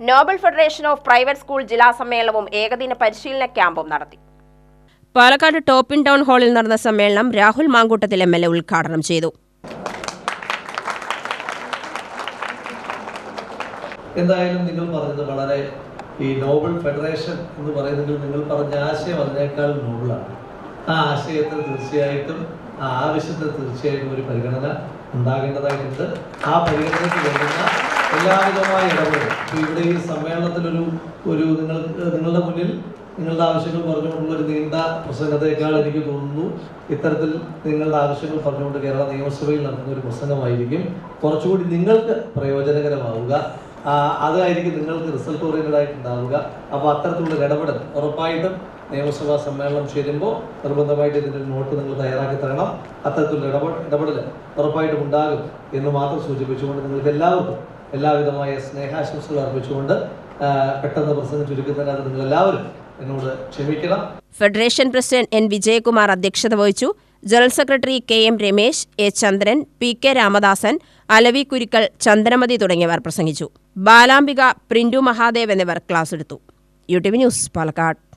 Noble federation of private school ജില്ലാ സമ്മേളനവും ഏകദിന പരിശീലന ക്യാമ്പും നടത്തി. പാലക്കാട് ടോപ്പ് ഇൻ ടൗൺ ഹാളിൽ നടന്ന സമ്മേളനം Rahul Mamkootathil M L A ഉദ്ഘാടനം ചെയ്തു. എന്തായാലും നിങ്ങൾ പറഞ്ഞത് വളരെ ഈ നോബൽ ഫെഡറേഷൻ എന്ന് പറയുന്നത് നിങ്ങൾ പറഞ്ഞ ആശയം അതിനേക്കാൾ നോബിളാണ് ആ ആശയത്തിന് തീർച്ചയായിട്ടും ആ ആവശ്യത്തിന് തീർച്ചയായിട്ടും ഒരു പരിഗണന ഉണ്ടാകേണ്ടതായിട്ടുണ്ട്. ആ പരിഗണനയ്ക്ക് വേണ്ടുന്ന എല്ലാവിധമായ ഇടപെടൽ. ഇപ്പോൾ ഇവിടെ ഈ സമ്മേളനത്തിലൊരു ഒരു നിങ്ങൾ നിങ്ങളുടെ മുന്നിൽ നിങ്ങളുടെ ആവശ്യങ്ങൾ പറഞ്ഞുകൊണ്ടുള്ള ഒരു നീണ്ട പ്രസംഗത്തെക്കാൾ എനിക്ക് തോന്നുന്നു ഇത്തരത്തിൽ നിങ്ങളുടെ ആവശ്യങ്ങൾ പറഞ്ഞുകൊണ്ട് കേരള നിയമസഭയിൽ നടക്കുന്ന ഒരു പ്രസംഗമായിരിക്കും. കുറച്ചുകൂടി നിങ്ങൾക്ക് പ്രയോജനകരമാവുക. അതായിരിക്കും നിങ്ങൾക്ക് റിസൾട്ട് ഓറിയന്റഡ് ആയിട്ടുണ്ടാവുക. അപ്പോൾ അത്തരത്തിലുള്ള ഇടപെടൽ ഉറപ്പായിട്ടും നിയമസഭാ സമ്മേളനം ചേരുമ്പോൾ നിർബന്ധമായിട്ട് ഇതിന്റെ നോട്ട് നിങ്ങൾ തയ്യാറാക്കി തരണം. അത്തരത്തിലുള്ള ഇടപെടൽ ഉറപ്പായിട്ടും ഉണ്ടാകും എന്ന് മാത്രം സൂചിപ്പിച്ചുകൊണ്ട് നിങ്ങൾക്ക് എല്ലാവർക്കും എല്ലാവിധമായ സ്നേഹാശംസകൾ അർപ്പിച്ചുകൊണ്ട് പെട്ടെന്ന് പ്രസംഗം ചുരുക്കുന്നതിനകത്ത് നിങ്ങൾ എല്ലാവരും എന്നോട് ക്ഷമിക്കണം. Federation president N. വിജയകുമാർ അധ്യക്ഷത വഹിച്ചു. General secretary K. M. Ramesh A. Chandran P. K. Ramadasan Alavi Kurukkal Chandramathi തുടങ്ങിയവർ പ്രസംഗിച്ചു. ബാലാംബിക പ്രിന്റു മഹാദേവ് എന്നിവർ ക്ലാസ് എടുത്തു. U news Palakkad.